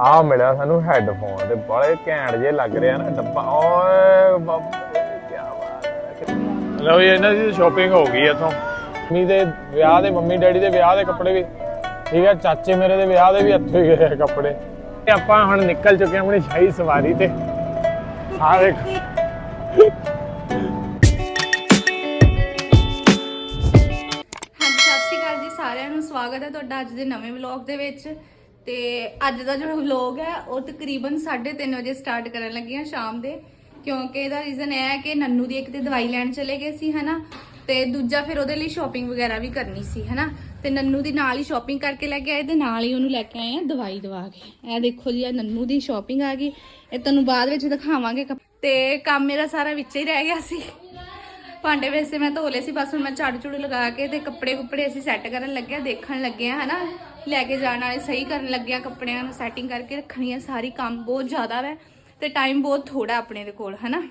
ਆ ਮਿਲਿਆ ਸਾਨੂੰ ਹੈੱਡਫੋਨ ਤੇ ਬੜੇ ਘੈਂਟ ਜੇ ਲੱਗ ਰਿਹਾ ਨਾ ਡੱਬਾ। ਓਏ ਬਾਬੇ ਕੀ ਬਾਤ ਹੈ। ਲਓ ਇਹਨਾਂ ਦੀ ਸ਼ਾਪਿੰਗ ਹੋ ਗਈ ਇੱਥੋਂ। ਮੰਮੀ ਦੇ ਵਿਆਹ ਦੇ ਮੰਮੀ ਡੈਡੀ ਦੇ ਵਿਆਹ ਦੇ ਕੱਪੜੇ ਵੀ। ਠੀਕ ਹੈ ਚਾਚੇ ਮੇਰੇ ਦੇ ਵਿਆਹ ਦੇ ਵੀ ਇੱਥੋਂ ਹੀ ਗਏ ਕੱਪੜੇ। ਤੇ ਆਪਾਂ ਹੁਣ ਨਿਕਲ ਚੁੱਕੇ ਹਾਂ ਆਪਣੀ ਸ਼ਾਹੀ ਸਵਾਰੀ ਤੇ। ਆ ਵੇਖੋ। ਹਾਂਜੀ ਸਤਿ ਸ਼੍ਰੀ ਅਕਾਲ ਜੀ ਸਾਰਿਆਂ ਨੂੰ। ਸਵਾਗਤ ਹੈ ਤੁਹਾਡਾ ਅੱਜ ਦੇ ਨਵੇਂ ਵਲੌਗ ਦੇ ਵਿੱਚ। ਤੇ ਅੱਜ ਦਾ ਜੋ ਵਲੌਗ ਹੈ, ਉਹ ਤਕਰੀਬਨ 3:30 ਵਜੇ ਸਟਾਰਟ ਕਰਨ ਲੱਗੇ ਹਾਂ ਸ਼ਾਮ ਦੇ, ਕਿਉਂਕਿ ਇਹਦਾ ਰੀਜ਼ਨ ਇਹ ਹੈ ਕਿ ਨੰਨੂ ਦੀ ਇੱਕ ਤੇ ਦਵਾਈ ਲੈਣ ਚਲੇ ਗਏ ਸੀ, ਹਨਾ? ਤੇ ਦੂਜਾ ਫਿਰ ਉਹਦੇ ਲਈ ਸ਼ਾਪਿੰਗ ਵਗੈਰਾ ਵੀ ਕਰਨੀ ਸੀ, ਹਨਾ? ਤੇ ਨੰਨੂ ਦੀ ਨਾਲ ਹੀ ਸ਼ਾਪਿੰਗ ਕਰਕੇ ਲੈ ਕੇ ਆਏ, ਤੇ ਨਾਲ ਹੀ ਉਹਨੂੰ ਲੈ ਕੇ ਆਏ ਆ ਦਵਾਈ ਦਵਾ ਕੇ। ਇਹ ਦੇਖੋ ਜੀ ਆ ਨੰਨੂ ਦੀ ਸ਼ਾਪਿੰਗ ਆ ਗਈ। ਇਹ ਤੁਹਾਨੂੰ ਬਾਅਦ ਵਿੱਚ ਦਿਖਾਵਾਂਗੇ। ਕੱਪ- ਤੇ ਕੰਮ ਮੇਰਾ ਸਾਰਾ ਵਿੱਚ ਹੀ ਰਹਿ ਗਿਆ ਸੀ। ਭਾਂਡੇ ਵੈਸੇ ਮੈਂ ਧੋ ਲਏ ਸੀ, ਬਸ ਹੁਣ ਮੈਂ ਝਾੜੂ ਝੂੜੂ ਲਗਾ ਕੇ ਤੇ ਕੱਪੜੇ ਕੁੱਪੜੇ ਅਸੀਂ ਸੈੱਟ ਕਰਨ ਲੱਗੇ ਆ ਦੇਖਣ ਲੱਗੇ ਆ ਹਨਾ? ਲੈ ਕੇ ਜਾਣ ਵਾਲੇ ਸਹੀ ਕਰਨ ਲੱਗੇ ਆ ਕੱਪੜਿਆਂ ਨੂੰ ਸੈਟਿੰਗ ਕਰਕੇ ਰੱਖਣੀ ਆ ਸਾਰੀ ਕੰਮ ਬਹੁਤ ਜ਼ਿਆਦਾ ਵੈ ਤੇ ਟਾਈਮ ਬਹੁਤ ਥੋੜਾ ਆਪਣੇ ਦੇ ਕੋਲ, ਹਨਾ?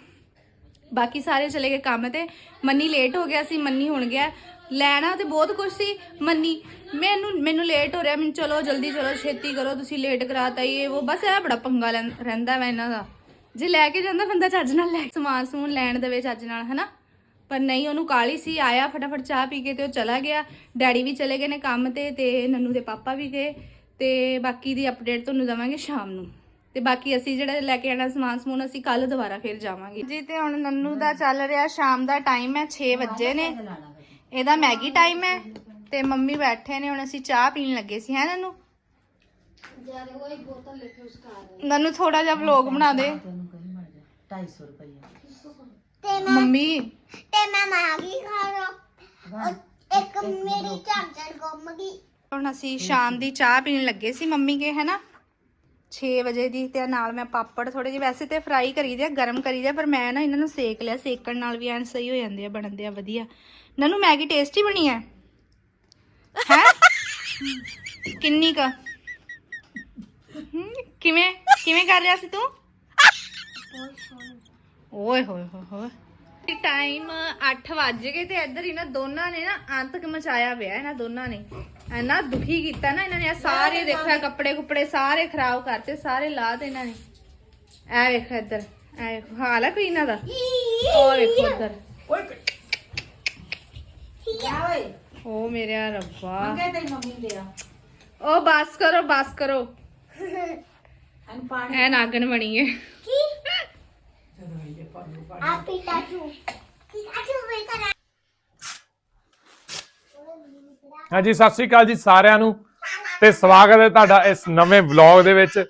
ਬਾਕੀ ਸਾਰੇ ਚਲੇ ਗਏ ਕੰਮ ਤੇ, ਮੰਨੀ ਲੇਟ ਹੋ ਗਿਆ ਸੀ, ਮੰਨੀ ਹੁਣ ਗਿਆ। ਲੈਣਾ ਤੇ ਬਹੁਤ ਕੁਝ ਸੀ, ਮੰਨੀ। ਮੈਨੂੰ ਮੈਨੂੰ ਲੇਟ ਹੋ ਰਿਹਾ, ਮੈਨੂੰ ਚਲੋ ਜਲਦੀ ਚਲੋ, ਛੇਤੀ ਕਰੋ, ਤੁਸੀਂ ਲੇਟ ਕਰਾਤਾ ਇਹ, ਉਹ ਬਸ ਇਹ ਬੜਾ ਪੰਗਾ ਲੈਂ- ਰਹਿੰਦਾ ਵਾ ਇਹਨਾਂ ਦਾ। ਜੇ ਲੈ ਕੇ ਜਾਂਦਾ ਬੰਦਾ ਚੱਜ ਨਾਲ ਲੈ ਸਮਾਨ ਸਮੂਨ ਲੈਣ ਦੇਵੇ ਚੱਜ ਨਾਲ, ਹਨਾ? ਪਰ ਨਹੀਂ ਉਹਨੂੰ ਕਾਲੀ ਸੀ ਆਇਆ ਫਟਾਫਟ ਚਾਹ ਪੀ ਕੇ ਤੇ ਉਹ ਚਲਾ ਗਿਆ। ਡੈਡੀ ਵੀ ਚਲੇ ਗਏ ਨੇ ਕੰਮ ਤੇ ਤੇ ਨੰਨੂ ਦੇ ਪਾਪਾ ਵੀ ਗਏ ਤੇ ਬਾਕੀ ਦੀ ਅਪਡੇਟ ਤੁਹਾਨੂੰ ਦਵਾਂਗੇ ਸ਼ਾਮ ਨੂੰ। ਤੇ ਬਾਕੀ ਅਸੀਂ ਜਿਹੜਾ ਲੈ ਕੇ ਆਣਾ ਸਮਾਨ ਸਮੂਨ ਅਸੀਂ ਕੱਲ ਦੁਬਾਰਾ ਫਿਰ ਜਾਵਾਂਗੇ। ਜੀ ਤੇ ਹੁਣ ਨੰਨੂ ਦਾ ਚੱਲ ਰਿਹਾ ਸ਼ਾਮ ਦਾ ਟਾਈਮ ਹੈ 6 ਵਜੇ ਨੇ। ਇਹਦਾ ਮੈਗੀ ਟਾਈਮ ਹੈ ਤੇ ਮੰਮੀ ਬੈਠੇ ਨੇ ਹੁਣ ਅਸੀਂ ਚਾਹ ਪੀਣ ਲੱਗੇ ਸੀ ਹੈ ਨੰਨੂ? ਨੰਨੂ ਥੋੜਾ ਜਿਹਾ ਵਲੌਗ ਬਣਾ ਦੇ। ਮੰਮੀ। ਤੇ ਮੈਂ ਮੈਗੀ ਖਾ ਰਹਾ ਇੱਕ ਮੇਰੀ ਚਾਦਰ ਗੁੰਮ ਗਈ। ਹੁਣ ਅਸੀਂ ਸ਼ਾਮ ਦੀ ਚਾਹ ਪੀਣ ਲੱਗੇ ਸੀ ਮੰਮੀ ਕੇ ਹੈਨਾ 6 ਵਜੇ ਦੀ ਤੇ ਨਾਲ ਮੈਂ ਪਾਪੜ ਥੋੜੇ ਜਿਹੇ ਵੈਸੇ ਤੇ ਫਰਾਈ ਕਰੀਦੇ ਆ ਗਰਮ ਕਰੀਦੇ ਆ ਪਰ ਮੈਂ ਨਾ ਇਹਨਾਂ ਨੂੰ ਸੇਕ ਲਿਆ ਸੇਕਣ ਨਾਲ ਵੀ ਐਨ ਸਹੀ ਹੋ ਜਾਂਦੇ ਆ ਬਣਦੇ ਆ ਵਧੀਆ। ਨਨੂ ਮੈਗੀ ਟੇਸਟੀ ਬਣੀ ਹੈ ਹੈ? ਕਿੰਨੀ ਕ? ਕਿਵੇਂ ਕਿਵੇਂ ਕਰ ਰਿਹਾ ਸੀ ਤੂੰ? ਓਏ ਹੋਏ ਹੋਏ ਹੋਏ। ਟਾਈਮ 8 ਵੱਜ ਗਏ ਤੇ ਇੱਧਰ ਇਹਨਾਂ ਦੋਨਾਂ ਨੇ ਨਾ ਅੰਤਕ ਮਚਾਇਆ ਪਿਆ ਇਹਨਾਂ ਦੋਨਾਂ ਨੇ। ਇੰਨਾ ਦੁਖੀ ਕੀਤਾ ਨਾ ਇਹਨਾਂ ਨੇ ਸਾਰੇ ਦੇਖੋ ਇਹ ਕੱਪੜੇ ਕੁੱਪੜੇ ਸਾਰੇ ਖਰਾਬ ਕਰਤੇ ਸਾਰੇ ਲਾ ਤੇ ਇਹਨਾਂ ਨੇ। ਐ ਵੇਖ ਇੱਧਰ ਐ ਹਾਲ ਹੈ ਕੋਈ ਇਹਨਾਂ ਦਾ? ਉਹ ਵੇਖੋ ਇੱਧਰ ਓ ਮੇਰੇ ਰੱਬਾ। ਉਹ ਬਸ ਕਰੋ ਬਸ ਕਰੋ। ਐ ਨਾਗਨ ਬਣੀ ਹੈ ਕੀ ਆ ਪੀਟਾ ਤੂੰ ਪੀਟਾ ਤੂੰ ਵੇ ਕਰਾ ਹਾਂਜੀ ਸਤਿ ਸ੍ਰੀ ਅਕਾਲ ਜੀ ਸਾਰਿਆਂ ਨੂੰ। ਤੇ ਸਵਾਗਤ ਹੈ ਤੁਹਾਡਾ ਇਸ ਨਵੇਂ ਵਲੌਗ ਦੇ ਵਿੱਚ।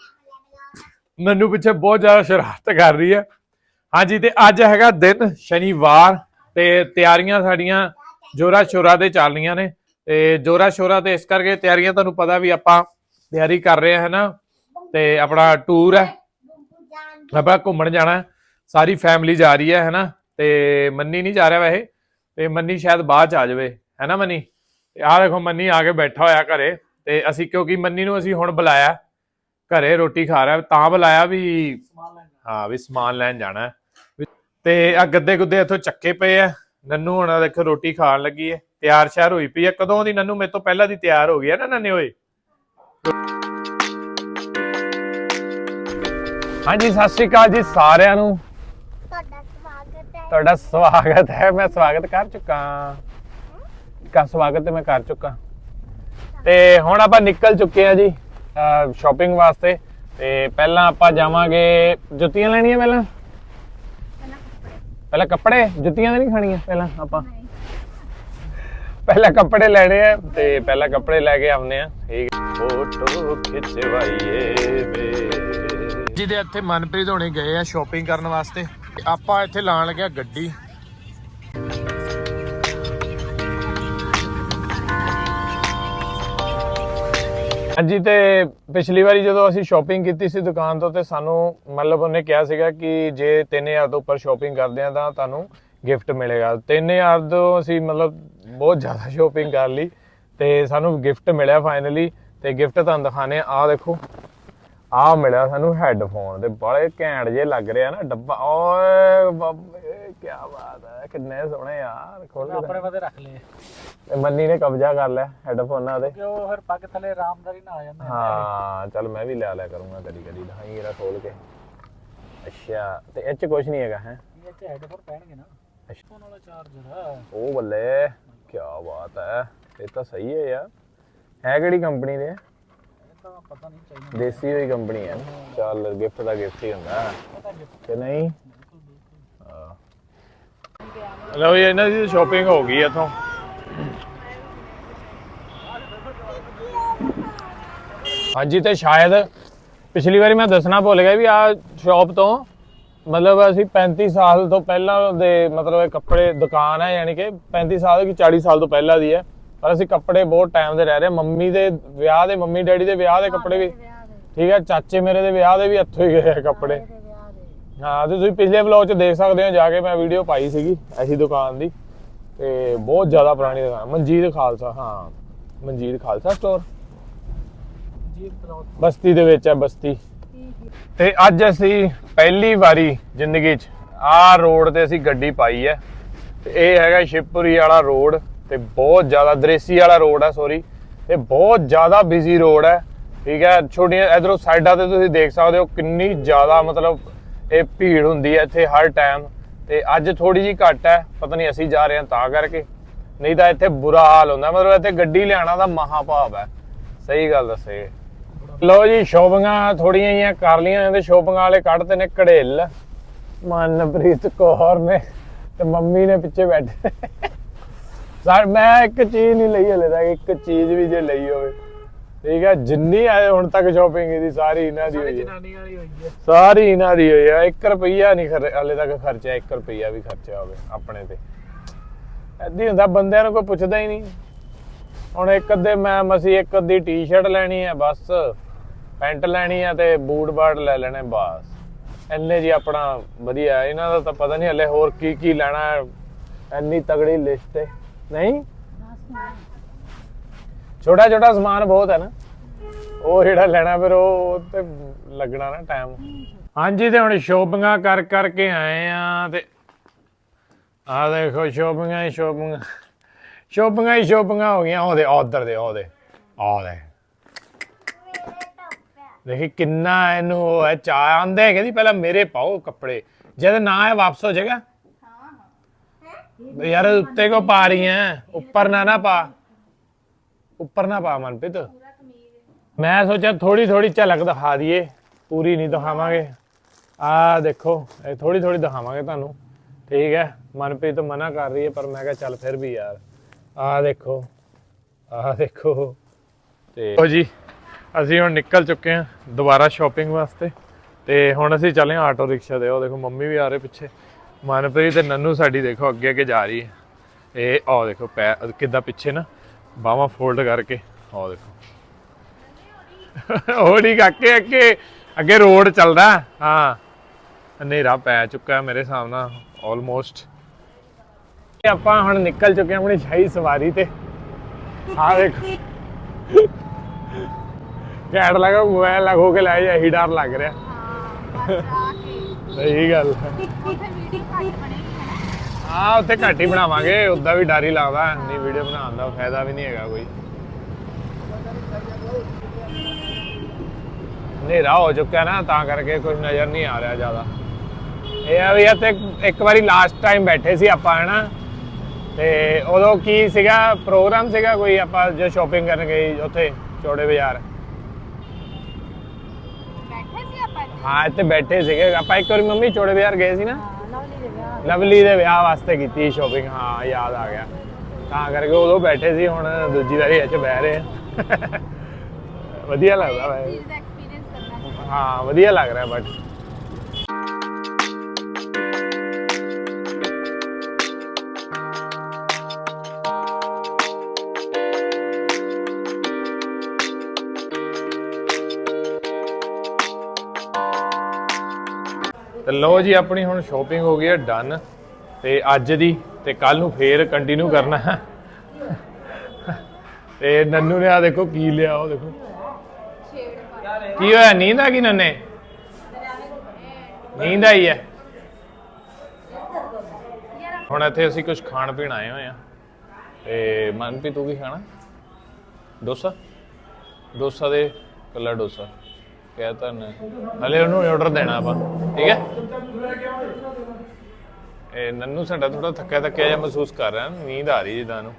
ਮੈਨੂੰ ਪਿੱਛੇ ਬਹੁਤ ਜ਼ਿਆਦਾ ਸ਼ਰਾਰਤ ਕਰ ਰਹੀ ਹੈ। ਹਾਂਜੀ ਤੇ ਅੱਜ ਹੈਗਾ ਦਿਨ ਸ਼ਨੀਵਾਰ ਤੇ ਤਿਆਰੀਆਂ ਸਾਡੀਆਂ ਜੋਰਾ ਸ਼ੋਰਾ ਦੇ ਚੱਲ ਰਹੀਆਂ ਨੇ। ਤੇ ਜੋਰਾ ਸ਼ੋਰਾ ਤੇ ਇਸ ਕਰਕੇ ਤਿਆਰੀਆਂ ਤੁਹਾਨੂੰ ਪਤਾ ਵੀ ਆਪਾਂ ਤਿਆਰੀ ਕਰ ਰਹੇ ਹਾਂ ਨਾ। ਤੇ ਆਪਣਾ ਟੂਰ ਹੈ। ਆਪਾਂ ਘੁੰਮਣ ਜਾਣਾ। ਸਾਰੀ ਫੈਮਿਲੀ ਜਾ ਰਹੀ ਹੈ ਹੈਨਾ? ਤੇ ਮੰਨੀ ਨਹੀਂ ਜਾ ਰਿਹਾ ਵੈਸੇ। ਤੇ ਮੰਨੀ ਸ਼ਾਇਦ ਬਾਅਦ ਚ ਆ ਜਾਵੇ ਹੈਨਾ ਮੰਨੀ? ਤੇ ਆਹ ਦੇਖੋ ਮੰਨੀ ਆ ਕੇ ਬੈਠਾ ਹੋਇਆ ਘਰੇ। ਤੇ ਅਸੀਂ ਕਿਉਂਕਿ ਮੰਨੀ ਨੂੰ ਅਸੀਂ ਹੁਣ ਬੁਲਾਇਆ ਘਰੇ ਰੋਟੀ ਖਾ ਰਿਹਾ ਤਾਂ ਬੁਲਾਇਆ ਵੀ ਹਾਂ ਵੀ ਸਮਾਨ ਲੈਣ ਜਾਣਾ। ਤੇ ਆ ਗੱਦੇ ਗੁੱਦੇ ਇੱਥੋਂ ਚੱਕੇ ਪਏ ਆ। ਨੰਨੂ ਹੁਣ ਦੇਖੋ ਰੋਟੀ ਖਾਣ ਲੱਗੀ ਹੈ। ਤਿਆਰ ਸ਼ਿਆਰ ਹੋਈ ਪਈ ਹੈ ਕਦੋਂ ਦੀ ਨੰਨੂ? ਮੇਰੇ ਤੋਂ ਪਹਿਲਾਂ ਦੀ ਤਿਆਰ ਹੋ ਗਈ ਹੈ ਨਾ ਨੰਨੇ ਓਏ। ਹਾਂਜੀ ਸਤਿ ਸ਼੍ਰੀ ਅਕਾਲ ਜੀ ਸਾਰਿਆਂ ਨੂੰ। ਤੁਹਾਡਾ ਸਵਾਗਤ ਹੈ ਮੈਂ ਸਵਾਗਤ ਕਰ ਚੁੱਕਾ ਕਾ ਸਵਾਗਤ ਤੇ ਮੈਂ ਕਰ ਚੁੱਕਾ। ਤੇ ਹੁਣ ਆਪਾਂ ਨਿਕਲ ਚੁੱਕੇ ਆ ਜੀ ਸ਼ਾਪਿੰਗ ਵਾਸਤੇ। ਤੇ ਪਹਿਲਾਂ ਆਪਾਂ ਜਾਵਾਂਗੇ ਜੁੱਤੀਆਂ ਲੈਣੀਆਂ ਪਹਿਲਾਂ? ਪਹਿਲਾਂ ਕੱਪੜੇ। ਜੁੱਤੀਆਂ ਤਾਂ ਨਹੀਂ ਖਾਣੀਆਂ ਪਹਿਲਾਂ ਆਪਾਂ? ਪਹਿਲਾਂ ਕੱਪੜੇ ਲੈਣੇ ਆ ਤੇ ਪਹਿਲਾਂ ਕੱਪੜੇ ਲੈ ਕੇ ਆਉਨੇ ਆ ਠੀਕ ਫੋਟੋ ਖਿਚਵਾਈਏ ਵੇ। ਜਿਹਦੇ ਇੱਥੇ ਮਨਪ੍ਰੀਤ ਹੋਣੇ ਗਏ ਆ ਸ਼ਾਪਿੰਗ ਕਰਨ ਵਾਸਤੇ। ਆਪਾਂ ਇੱਥੇ ਲਾਣ ਲੱਗਿਆ ਗੱਡੀ। ਹਾਂਜੀ, ਤੇ ਪਿਛਲੀ ਵਾਰੀ ਜਦੋਂ ਅਸੀਂ ਸ਼ਾਪਿੰਗ ਕੀਤੀ ਸੀ ਦੁਕਾਨ ਤੋਂ, ਤੇ ਸਾਨੂੰ ਮਤਲਬ ਉਹਨੇ ਕਿਹਾ ਸੀਗਾ ਕਿ ਜੇ 3000 ਤੋਂ ਉੱਪਰ ਸ਼ਾਪਿੰਗ ਕਰਦੇ ਆ, ਤਾਂ ਤੁਹਾਨੂੰ ਗਿਫਟ ਮਿਲੇਗਾ। 3000 ਤੋਂ ਅਸੀਂ ਮਤਲਬ ਬਹੁਤ ਜ਼ਿਆਦਾ ਸ਼ਾਪਿੰਗ ਕਰ ਲਈ, ਤੇ ਸਾਨੂੰ ਗਿਫਟ ਮਿਲਿਆ ਫਾਈਨਲੀ ਤੇ ਗਿਫਟ ਤੁਹਾਨੂੰ ਦਿਖਾਣੇ ਆ ਆਹ ਦੇਖੋ। ਆ ਮਿਲਿਆ ਸਾਨੂੰ ਹੈੱਡਫੋਨ ਤੇ ਬੜੇ ਘੈਂਟ ਜੇ ਲੱਗ ਰਿਹਾ ਨਾ ਡੱਬਾ। ਓਏ ਬਾਬੇ ਕੀ ਬਾਤ ਹੈ ਕਿੰਨੇ ਸੋਹਣੇ ਯਾਰ ਖੋਲ ਕੇ ਆਪਣੇ ਵਾਦੇ ਰੱਖ ਲਏ। ਤੇ ਮੰਨੀ ਨੇ ਕਬਜ਼ਾ ਕਰ ਲਿਆ ਹੈੱਡਫੋਨਾਂ ਤੇ। ਕਿ ਉਹ ਫਿਰ ਪੱਗ ਥੱਲੇ ਆਰਾਮਦਾਰੀ ਨਾ ਆ ਜਾਂਦੇ। ਹਾਂ ਚੱਲ ਮੈਂ ਵੀ ਲਿਆ ਲਿਆ ਕਰੂੰਗਾ ਕਦੀ ਕਦੀ ਦਿਖਾਈ ਇਹਦਾ ਖੋਲ ਕੇ। ਅੱਛਾ ਤੇ ਇਹ ਚ ਕੁਝ ਨਹੀਂ ਹੈਗਾ ਹੈ? ਇਹ ਚ ਹੈਡਫੋਨ ਪੈਣਗੇ ਨਾ। ਅੱਛਾ। ਫੋਨ ਵਾਲਾ ਚਾਰਜਰ ਉਹ ਬੱਲੇ ਕੀ ਬਾਤ ਹੈ ਇਹ ਤਾਂ ਸਹੀ ਹੈ ਯਾਰ। ਹੈ ਕਿਹੜੀ ਕੰਪਨੀ ਦੇ? ਇਹ ਤਾਂ ਪਤਾ ਨਹੀਂ ਚਾਹੀਦਾ ਦੇਸੀ ਹੋਈ ਕੰਪਨੀ ਹੈ ਚੱਲ ਗਿਫਟ ਦਾ ਗਿਫਟ ਹੀ ਹੁੰਦਾ। ਕਿ ਨਹੀਂ? ਲਓ ਜੀ ਇਹਨਾਂ ਦੀ ਸ਼ਾਪਿੰਗ ਹੋ ਗਈ ਇਥੋਂ। ਹਾਂਜੀ ਤੇ ਸ਼ਾਇਦ ਪਿਛਲੀ ਵਾਰੀ ਮੈਂ ਦੱਸਣਾ ਭੁੱਲ ਗਿਆ ਵੀ ਆ ਸ਼ਾਪ ਤੋਂ ਮਤਲਬ ਅਸੀਂ 35 ਸਾਲ ਤੋਂ ਪਹਿਲਾਂ ਦੇ ਮਤਲਬ ਇਹ ਕੱਪੜੇ ਦੁਕਾਨ ਹੈ ਯਾਨੀ ਕਿ 35 ਸਾਲ ਕਿ 40 ਸਾਲ ਤੋਂ ਪਹਿਲਾਂ ਦੀ ਹੈ। ਪਰ ਅਸੀਂ ਕੱਪੜੇ ਬਹੁਤ ਟਾਈਮ ਦੇ ਰਹਿ ਰਹੇ। ਮੰਮੀ ਦੇ ਵਿਆਹ ਦੇ ਮੰਮੀ ਡੈਡੀ ਦੇ ਵਿਆਹ ਦੇ ਕੱਪੜੇ ਵੀ ਠੀਕ ਹੈ ਚਾਚੇ ਮੇਰੇ ਦੇ ਵਿਆਹ ਦੇ ਵੀ ਇੱਥੋਂ ਹੀ ਗਏ ਆ ਕੱਪੜੇ। ਹਾਂ ਤੇ ਤੁਸੀਂ ਪਿਛਲੇ ਵਲੌਗ 'ਚ ਦੇਖ ਸਕਦੇ ਹੋ ਜਾ ਕੇ ਮੈਂ ਵੀਡੀਓ ਪਾਈ ਸੀਗੀ ਐਸੀ ਦੁਕਾਨ ਦੀ। ਤੇ ਬਹੁਤ ਜ਼ਿਆਦਾ ਪੁਰਾਣੀ ਦੁਕਾਨ ਮਨਜੀਤ ਖਾਲਸਾ ਹਾਂ ਮਨਜੀਤ ਖਾਲਸਾ ਸਟੋਰ ਬਸਤੀ ਦੇ ਵਿੱਚ ਹੈ ਬਸਤੀ। ਤੇ ਅੱਜ ਅਸੀਂ ਪਹਿਲੀ ਵਾਰੀ ਜ਼ਿੰਦਗੀ 'ਚ ਆਹ ਰੋਡ ਤੇ ਅਸੀਂ ਗੱਡੀ ਪਾਈ ਹੈ। ਤੇ ਇਹ ਹੈਗਾ ਸ਼ਿਵਪੁਰੀ ਵਾਲਾ ਰੋਡ ਤੇ ਬਹੁਤ ਜ਼ਿਆਦਾ ਦ੍ਰੇਸੀ ਵਾਲਾ ਰੋਡ ਹੈ ਸੋਰੀ ਤੇ ਬਹੁਤ ਜ਼ਿਆਦਾ ਬਿਜ਼ੀ ਰੋਡ ਹੈ ਠੀਕ ਹੈ ਛੋਟੀਆਂ ਇਧਰੋਂ ਸਾਈਡਾਂ ਤੇ ਤੁਸੀਂ ਦੇਖ ਸਕਦੇ ਹੋ ਕਿੰਨੀ ਜ਼ਿਆਦਾ ਮਤਲਬ ਇਹ ਭੀੜ ਹੁੰਦੀ ਹੈ ਇੱਥੇ ਹਰ ਟਾਈਮ ਤੇ ਅੱਜ ਥੋੜੀ ਜੀ ਘੱਟ ਹੈ ਪਤਾ ਨਹੀਂ ਅਸੀਂ ਜਾ ਰਹੇ ਹਾਂ ਤਾਂ ਕਰਕੇ। ਨਹੀਂ ਤਾਂ ਇੱਥੇ ਬੁਰਾ ਹਾਲ ਹੁੰਦਾ, ਮਤਲਬ ਇੱਥੇ ਗੱਡੀ ਲਿਆਣਾ ਦਾ ਮਹਾਭਾਵ ਹੈ ਸਹੀ ਗੱਲ ਦੱਸੇ। ਲੋ ਜੀ, ਸ਼ੋਪਿੰਗਾਂ ਥੋੜੀਆਂ ਜੀਆਂ ਕਰ ਲੀਆਂ ਤੇ ਸ਼ੋਪਿੰਗਾਂ ਵਾਲੇ ਕੱਢਦੇ ਨੇ ਘੜੇਲ। ਮਨਪ੍ਰੀਤ ਕੌਰ ਨੇ ਤੇ ਮੰਮੀ ਨੇ ਪਿੱਛੇ ਬੈਠੇ। ਸਰ ਮੈਂ ਇੱਕ ਚੀਜ਼ ਨਹੀਂ ਲਈ ਹਲੇ ਤੱਕ ਇੱਕ ਚੀਜ਼ ਵੀ ਜੇ ਲਈ ਹੋਵੇ। ਠੀਕ ਹੈ ਜਿੰਨੀ ਆਏ ਹੁਣ ਤੱਕ ਸ਼ੋਪਿੰਗ ਇਹਦੀ ਸਾਰੀ ਇਹਨਾਂ ਦੀ ਹੋਈ ਹੈ। ਜਨਾਨੀ ਵਾਲੀ ਹੋਈ ਹੈ। ਸਾਰੀ ਇਹਨਾਂ ਦੀ ਹੋਈ ਆ 1 ਰੁਪਈਆ ਨਹੀਂ ਖਰ ਹਲੇ ਤੱਕ ਖਰਚਿਆ 1 ਰੁਪਈਆ ਵੀ ਖਰਚਿਆ ਹੋਵੇ ਆਪਣੇ ਤੇ। ਐਦੀ ਹੁੰਦਾ ਬੰਦਿਆਂ ਨੂੰ ਕੋਈ ਪੁੱਛਦਾ ਹੀ ਨਹੀਂ। ਹੁਣ ਇੱਕ ਅੱਧੇ ਮੈਂ ਮਸੀ ਇੱਕ ਅੱਧੀ ਟੀ-ਸ਼ਰਟ ਲੈਣੀ ਹੈ ਬਸ। ਪੈਂਟ ਲੈਣੀ ਹੈ ਤੇ ਬੂਟ ਬਾਟ ਲੈ ਲੈਣੇ ਬਸ। ਇੰਨੇ ਜੀ ਆਪਣਾ ਵਧੀਆ ਇਹਨਾਂ ਦਾ ਤਾਂ ਪਤਾ ਨਹੀਂ ਹਲੇ ਹੋਰ ਕੀ ਕੀ ਲੈਣਾ ਹੈ। ਇੰਨੀ ਤਗੜੀ ਲਿਸਟ ਹੈ। ਨਹੀਂ? ਛੋਟਾ ਛੋਟਾ ਸਮਾਨ ਬਹੁਤ ਹੈ ਨਾ। ਉਹ ਜਿਹੜਾ ਲੈਣਾ ਫਿਰ ਉਹ ਤੇ ਲੱਗਣਾ ਨਾ ਟਾਈਮ ਹਾਂਜੀ, ਤੇ ਹੁਣ ਸ਼ੋਪਿੰਗਾਂ ਕਰ ਕਰਕੇ ਆਏ ਆ ਤੇ ਆ ਦੇਖੋ, ਸ਼ੋਪਿੰਗਾਂ ਹੀ ਸ਼ੋਪਿੰਗਾਂ। ਸ਼ੋਪਿੰਗਾਂ ਹੀ ਸ਼ੋਪਿੰਗਾਂ ਹੋ ਗਈਆਂ। ਉਹਦੇ ਉਧਰ ਦੇ ਉਹਦੇ ਆ ਦੇਖੀ ਕਿੰਨਾ ਇਹਨੂੰ ਉਹ ਹੈ, ਚਾਹ ਆਂਦੇ ਕਹਿੰਦੀ ਪਹਿਲਾਂ ਮੇਰੇ ਪਾਓ ਕੱਪੜੇ। ਜਦ ਨਾ ਹੈ, ਵਾਪਸ ਹੋ ਜਾਏਗਾ। ਯਾਰ ਉੱਤੇ ਕੋ ਪਾ ਰਹੀ ਹੈ ਉੱਪਰ ਨਾ ਨਾ ਪਾ। ਉੱਪਰ ਨਾ ਪਾ ਮਨਪ੍ਰੀਤ। ਮੈਂ ਸੋਚਿਆ ਥੋੜੀ ਥੋੜੀ ਝਲਕ ਦਿਖਾ ਦਈਏ, ਪੂਰੀ ਨਹੀਂ ਦਿਖਾਵਾਂਗੇ। ਆ ਦੇਖੋ, ਇਹ ਥੋੜੀ ਥੋੜੀ ਦਿਖਾਵਾਂਗੇ ਤੁਹਾਨੂੰ। ਠੀਕ ਹੈ ਮਨਪ੍ਰੀਤ ਮਨਾ ਕਰ ਰਹੀ ਹੈ ਪਰ ਮੈਂ ਕਿਹਾ ਚੱਲ ਫਿਰ ਵੀ ਯਾਰ। ਆ ਦੇਖੋ ਆ ਦੇਖੋ। ਤੇ ਲਓ ਜੀ, ਅਸੀਂ ਹੁਣ ਨਿਕਲ ਚੁੱਕੇ ਹਾਂ ਦੁਬਾਰਾ ਸ਼ਾਪਿੰਗ ਵਾਸਤੇ। ਤੇ ਹੁਣ ਅਸੀਂ ਚੱਲੇ ਹਾਂ ਆਟੋ ਰਿਕਸ਼ਾ ਦੇ ਉਹ ਦੇਖੋ, ਮੰਮੀ ਵੀ ਆ ਰਹੇ ਪਿੱਛੇ। ਮਨਪ੍ਰੀਤ ਤੇ ਨੰਨੂ ਸਾਡੀ ਦੇਖੋ ਅੱਗੇ ਅੱਗੇ ਜਾ ਰਹੀ ਹੈ। ਇਹ ਆਹ ਦੇਖੋ ਪੈ ਕਿੱਦਾਂ ਪਿੱਛੇ ਨਾ ਬਾਹਾਂ ਫੋਲਡ ਕਰਕੇ। ਆਹ ਦੇਖੋ। ਉਹ ਨਹੀਂ ਕਾਕੇ ਅੱਗੇ ਅੱਗੇ ਰੋਡ ਚੱਲਦਾ। ਹਾਂ। ਹਨੇਰਾ ਪੈ ਚੁੱਕਾ ਹੈ ਮੇਰੇ ਸਾਹਮਣਾ ਆਲਮੋਸਟ ਆਪਾਂ ਹੁਣ ਨਿਕਲ ਚੁੱਕੇ ਹਾਂ ਆਪਣੀ ਸ਼ਾਹੀ ਸਵਾਰੀ ਤੇ। ਆ ਦੇਖੋ। ਕੈਟ ਲਗਾ, ਮੋਬਾਈਲ ਲਗੋ ਕੇ ਲੈ ਜਾ ਹੀ ਡਰ ਲੱਗ ਰਿਹਾ। ਹਾਂ, ਬਸ ਆ ਕੇ ਸਹੀ ਗੱਲ। ਹੈ ਉੱਥੇ ਘੱਟ ਹੈ ਨਾ। ਆ ਉੱਥੇ ਘੱਟ ਹੀ ਬਣਾਵਾਂਗੇ। ਉਦਾਂ ਵੀ ਡਰ ਹੀ ਲੱਗਦਾ ਇੰਨੀ ਵੀਡੀਓ ਬਣਾਉਣ ਦਾ ਫਾਇਦਾ ਵੀ ਨਹੀਂ ਹੈਗਾ ਕੋਈ। ਹਨੇਰਾ ਹੋ ਚੁੱਕਾ ਨਾ ਤਾਂ ਕਰਕੇ ਕੁਝ ਨਜ਼ਰ ਨਹੀਂ ਆ ਰਿਹਾ ਜ਼ਿਆਦਾ। ਇਹ ਆ ਵੀ ਇੱਥੇ ਇੱਕ ਵਾਰੀ ਲਾਸਟ ਟਾਈਮ ਬੈਠੇ ਸੀ ਆਪਾਂ ਹਨਾ? ਤੇ ਉਦੋਂ ਕੀ ਸੀਗਾ ਪ੍ਰੋਗਰਾਮ ਸੀਗਾ ਕੋਈ? ਆਪਾਂ ਜੋ ਸ਼ਾਪਿੰਗ ਕਰਨ ਗਏ ਉੱਥੇ ਚੌੜੇ ਬਾਜ਼ਾਰ। ਹਾਂ ਇੱਥੇ ਬੈਠੇ ਸੀਗੇ। ਆਪਾਂ ਇੱਕ ਵਾਰੀ ਮੰਮੀ ਚੌੜੇ ਬਾਜ਼ਾਰ ਗਏ ਸੀ ਨਾ? ਲਵਲੀ ਦੇ ਵਿਆਹ ਵਿਆਹ ਵਾਸਤੇ ਕੀਤੀ ਸ਼ੋਪਿੰਗ ਹਾਂ ਯਾਦ ਆ ਗਿਆ। ਤਾਂ ਕਰਕੇ ਉਦੋਂ ਬੈਠੇ ਸੀ ਹੁਣ ਦੂਜੀ ਵਾਰੀ ਇੱਥੇ ਬਹਿ ਰਹੇ ਵਧੀਆ ਲੱਗਦਾ ਵੈ ਹਾਂ ਵਧੀਆ ਲੱਗ ਰਿਹਾ ਬਟ ਤੇ ਲੋ ਜੀ, ਆਪਣੀ ਹੁਣ ਸ਼ੋਪਿੰਗ ਹੋ ਗਈ ਹੈ ਡਨ ਤੇ ਅੱਜ ਦੀ ਤੇ ਕੱਲ ਨੂੰ ਫੇਰ ਕੰਟੀਨਿਊ ਕਰਨਾ ਹੈ। ਤੇ ਨੰਨੂ ਨੇ ਆ ਦੇਖੋ ਕੀ ਲਿਆ, ਉਹ ਦੇਖੋ। ਕੀ ਹੋਇਆ, ਨੀਂਦ ਆ ਗਈ ਨੰਨੇ? ਨੀਂਦ ਆਈ ਹੈ। ਹੁਣ ਇੱਥੇ ਅਸੀਂ ਕੁਝ ਖਾਣ ਪੀਣ ਆਏ ਹੋਏ ਆ ਤੇ ਮਨਪ੍ਰੀਤ, ਤੂੰ ਕੀ ਖਾਣਾ? ਡੋਸਾ? ਡੋਸਾ ਦੇ ਕੱਲਾ ਡੋਸਾ। ਕਹਿਤਾ ਨੇ। ਹਲੇ ਉਹਨੂੰ ਆਰਡਰ ਦੇਣਾ ਆਪਾਂ, ਠੀਕ ਹੈ? ਇਹ ਨੰਨੂ ਸਾਡਾ ਥੋੜਾ ਥੱਕਿਆ ਥੱਕਿਆ ਜਿਹਾ ਮਹਿਸੂਸ ਕਰ ਰਿਹਾ, ਨੀਂਦ ਆ ਰਹੀ ਜਿੱਦਾਂ ਨੂੰ।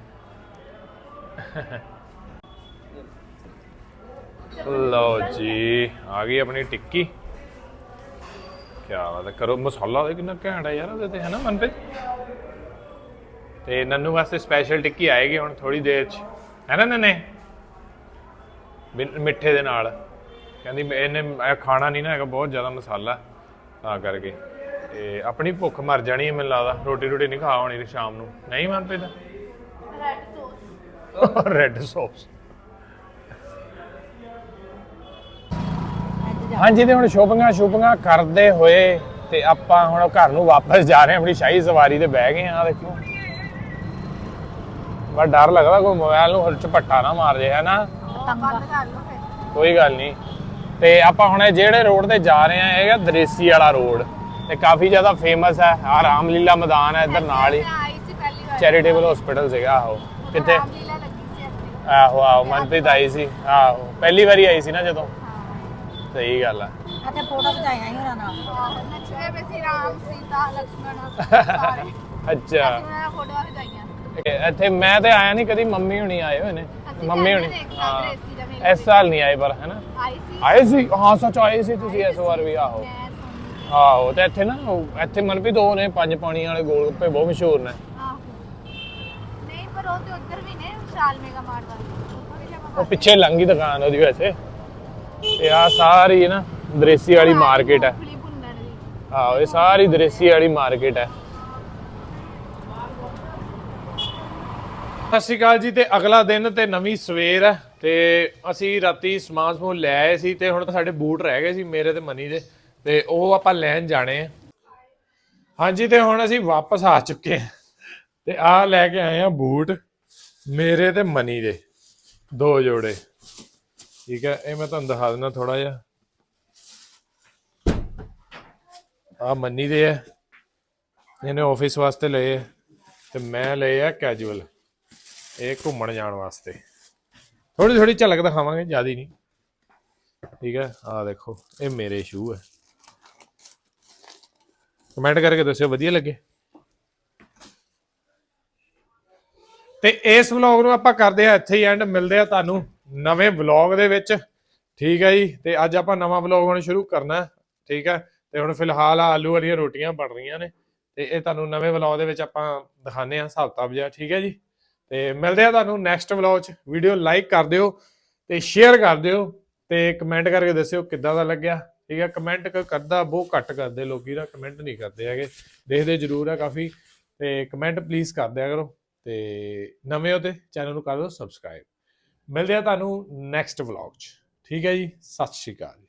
ਲਓ ਜੀ, ਆ ਗਈ ਆਪਣੀ ਟਿੱਕੀ। ਕੀ ਬਾਤ ਹੈ, ਕਰੋ ਮਸਾਲਾ ਦੇ ਕਿੰਨਾ ਘੈਂਟ ਹੈ ਯਾਰ ਉਹਦੇ ਤੇ, ਹੈ ਨਾ ਮਨਪ੍ਰੀਤ? ਤੇ ਨੰਨੂ ਵਾਸਤੇ ਸਪੈਸ਼ਲ ਟਿੱਕੀ ਆਏਗੀ ਹੁਣ ਥੋੜੀ ਦੇਰ ਚ। ਹੈ ਨਾ ਨੰਨੇ? ਮਿੱਠੇ ਦੇ ਨਾਲ। ਕਹਿੰਦੀ ਮੈਂ- ਇਹਨੇ ਇਹ ਖਾਣਾ ਨਹੀਂ ਨਾ ਹੈਗਾ ਬਹੁਤ ਜ਼ਿਆਦਾ ਮਸਾਲਾ। ਤਾਂ ਕਰਕੇ। ਤੇ ਆਪਣੀ ਭੁੱਖ ਮਰ ਜਾਣੀ ਹੈ ਮੈਨੂੰ ਲੱਗਦਾ। ਰੋਟੀ ਰੋਟੀ ਨਹੀਂ ਖਾ ਹੋਣੀ ਸ਼ਾਮ ਨੂੰ। ਨਹੀਂ Manpreet? Red sauce red sauce ਹਾਂਜੀ ਤੇ ਹੁਣ ਸ਼ੋਪਿੰਗਾਂ ਸ਼ੋਪਿੰਗਾਂ ਕਰਦੇ ਹੋਏ ਤੇ ਆਪਾਂ ਹੁਣ ਘਰ ਨੂੰ ਵਾਪਸ ਜਾ ਰਹੇ ਹਾਂ। ਆਪਣੀ ਸ਼ਾਹੀ ਸਵਾਰੀ ਤੇ ਬਹਿ ਗਏ ਆ ਦੇਖੋ। ਬੜਾ ਡਰ ਲੱਗਦਾ ਕੋਈ ਮੋਬਾਈਲ ਨੂੰ ਹਰਚ ਪੱਟਾ ਨਾ ਮਾਰ ਜੇ ਹੈ ਨਾ? ਬੰਦ ਕਰ ਲਓ ਫਿਰ। ਕੋਈ ਗੱਲ ਨਹੀਂ। ਤੇ ਆਪਾਂ ਹੁਣ ਜਿਹੜੇ ਰੋਡ ਤੇ ਜਾ ਰਹੇ ਆ ਇਹ ਹੈ ਵਾਲਾ ਰੋਡ। ਤੇ ਕਾਫੀ ਜ਼ਿਆਦਾ ਫੇਮਸ ਹੈ ਆ ਰਾਮਲੀਲਾ ਮੈਦਾਨ ਹੈ ਇੱਧਰ ਨਾਲ ਹੀ। ਚੈਰੀਟੇਬਲ ਹਸਪੀਟਲ ਸੀਗਾ ਆਹੋ। ਕਿੱਥੇ? ਆਹੋ ਆਹੋ ਮਨਪ੍ਰੀਤ ਆਈ ਸੀ ਆਹੋ। ਪਹਿਲੀ ਵਾਰੀ ਆਈ ਸੀ ਨਾ ਜਦੋਂ। ਸਹੀ ਗੱਲ ਆ। ਅਤੇ ਫੋਟੋ ਖਿਚਾਇਆ ਹੀ ਇੱਥੇ ਮੈਂ ਤੇ ਆਇਆ ਨਹੀਂ ਕਦੀ ਮੰਮੀ ਹੁਣੀ ਆਏ ਹੋਏ ਨੇ। ਮੰਮੀ ਹੁਣੀ। ਹਾਂ ਦਾ ਇਸ ਸਾਲ ਨਹੀਂ ਆਏ ਪਰ ਆਈ ਸੀ। ਆਏ ਸੀ? ਹਾਂ ਸੱਚ ਆਏ ਸੀ ਤੁਸੀਂ ਇਸ ਵਾਰ ਵੀ ਆਹੋ। ਆਹੋ ਤੇ ਇੱਥੇ ਨਾ ਉਹ- ਇੱਥੇ ਮਨਪ੍ਰੀਤ ਉਹ ਨੇ ਪੰਜ ਪਾਣੀ ਵਾਲੇ ਗੋਲ ਗੱਪੇ ਬਹੁਤ ਮਸ਼ਹੂਰ ਨੇ। ਆਹੋ। ਨਹੀਂ ਪਰ ਉਹ ਤੇ ਉੱਧਰ ਵੀ ਨੇ ਵਿਸ਼ਾਲ ਮੇਗਾ ਮਾਰਟ ਵਾਲੇ। ਉੱਥੋਂ ਵੀ ਲਿਆਵਾਂ ਉਹ ਪਿੱਛੇ ਲੰਗੀ ਦੁਕਾਨ ਉਹਦੀ ਵੈਸੇ। ਤੇ ਆ ਸਾਰੀ ਨਾ ਦਰੇਸੀ ਵਾਲੀ ਮਾਰਕੀਟ ਹੈ। ਦੀ ਆਹੋ ਇਹ ਸਾਰੀ ਦਰੇਸੀ ਵਾਲੀ ਮਾਰਕੀਟ ਹੈ। ਸਤਿ ਸ਼੍ਰੀ ਅਕਾਲ ਜੀ ਤੇ ਅਗਲਾ ਦਿਨ ਤੇ ਨਵੀਂ ਸਵੇਰ ਹੈ ਤੇ ਅਸੀਂ ਰਾਤੀ ਸਮਾਨ ਸਮੂਹ ਲੈ ਆਏ ਸੀ ਤੇ ਹੁਣ ਸਾਡੇ ਬੂਟ ਰਹਿ ਗਏ ਸੀ ਮੇਰੇ ਤੇ ਮਨੀ ਦੇ ਤੇ ਉਹ ਆਪਾਂ ਲੈਣ ਜਾਣੇ ਆ। ਹਾਂਜੀ ਤੇ ਹੁਣ ਅਸੀਂ ਵਾਪਸ ਆ ਚੁੱਕੇ ਹਾਂ ਤੇ ਆ ਲੈ ਕੇ ਆਏ ਆ ਬੂਟ ਮੇਰੇ ਤੇ ਮਨੀ ਦੇ, ਦੋ ਜੋੜੇ। ਠੀਕ ਹੈ, ਇਹ ਮੈਂ ਤੁਹਾਨੂੰ ਦਿਖਾ ਦਿੰਦਾ ਥੋੜਾ ਜਿਹਾ। ਆ ਮੰਨੀ ਦੇ ਆ ਇਹਨੇ ਆਫਿਸ ਵਾਸਤੇ ਲਏ ਆ ਤੇ ਮੈਂ ਲਏ ਆ ਕੈਜੂਅਲ ਇਹ ਘੁੰਮਣ ਜਾਣ ਵਾਸਤੇ। ਥੋੜੀ ਥੋੜੀ ਝਲਕ ਦਿਖਾਵਾਂਗੇ, ਜ਼ਿਆਦਾ ਨਹੀਂ। ਠੀਕ ਹੈ ਆ ਦੇਖੋ, ਇਹ ਮੇਰੇ ਸ਼ੂ ਹੈ। ਕਮੈਂਟ ਕਰਕੇ ਦੱਸਿਓ, ਵਧੀਆ ਲੱਗੇ? ਤੇ ਇਸ ਵਲੌਗ ਨੂੰ ਆਪਾਂ ਕਰਦੇ ਆ ਇੱਥੇ ਹੀ ਐਂਡ ਮਿਲਦੇ ਆ ਤੁਹਾਨੂੰ ਨਵੇਂ ਵਲੌਗ ਦੇ ਵਿੱਚ। ਠੀਕ ਹੈ ਜੀ, ਤੇ ਅੱਜ ਆਪਾਂ ਨਵਾਂ ਵਲੌਗ ਹੁਣ ਸ਼ੁਰੂ ਕਰਨਾ ਠੀਕ ਹੈ, ਤੇ ਹੁਣ ਫਿਲਹਾਲ ਆਲੂ ਵਾਲੀਆਂ ਰੋਟੀਆਂ ਬਣ ਰਹੀਆਂ ਨੇ। ਤੇ ਇਹ ਤੁਹਾਨੂੰ ਨਵੇਂ ਵਲੌਗ ਦੇ ਵਿੱਚ ਆਪਾਂ ਦਿਖਾਣੇ ਆ ਹਿਸਾਬ ਕਿਤਾਬ ਜਿਹਾ। ਠੀਕ ਹੈ ਜੀ। ਤੇ ਮਿਲਦੇ ਆ ਤੁਹਾਨੂੰ ਨੈਕਸਟ ਵਲੌਗ 'ਚ। ਵੀਡੀਓ ਲਾਈਕ ਕਰ ਦਿਓ ਤੇ ਸ਼ੇਅਰ ਕਰ ਦਿਓ ਤੇ ਕਮੈਂਟ ਕਰਕੇ ਦੱਸਿਓ ਕਿੱਦਾਂ ਦਾ ਲੱਗਿਆ। ਠੀਕ ਹੈ ਕਮੈਂਟ ਕਰਦਾ ਬਹੁਤ ਘੱਟ ਕਰਦੇ ਲੋਕੀ ਦਾ ਕਮੈਂਟ ਨਹੀਂ ਕਰਦੇ ਹੈਗੇ। ਦੇਖਦੇ ਜ਼ਰੂਰ ਆ ਕਾਫੀ। ਤੇ ਕਮੈਂਟ ਪਲੀਜ਼ ਕਰ ਦਿਆ ਕਰੋ। ਤੇ ਨਵੇਂ ਹੋ ਤੇ ਚੈਨਲ ਨੂੰ ਕਰ ਦਿਓ ਸਬਸਕ੍ਰਾਈਬ ਮਿਲਦੇ ਆ ਤੁਹਾਨੂੰ ਨੈਕਸਟ ਵਲੌਗ 'ਚ। ਠੀਕ ਹੈ ਜੀ, ਸਤਿ ਸ਼੍ਰੀ ਅਕਾਲ।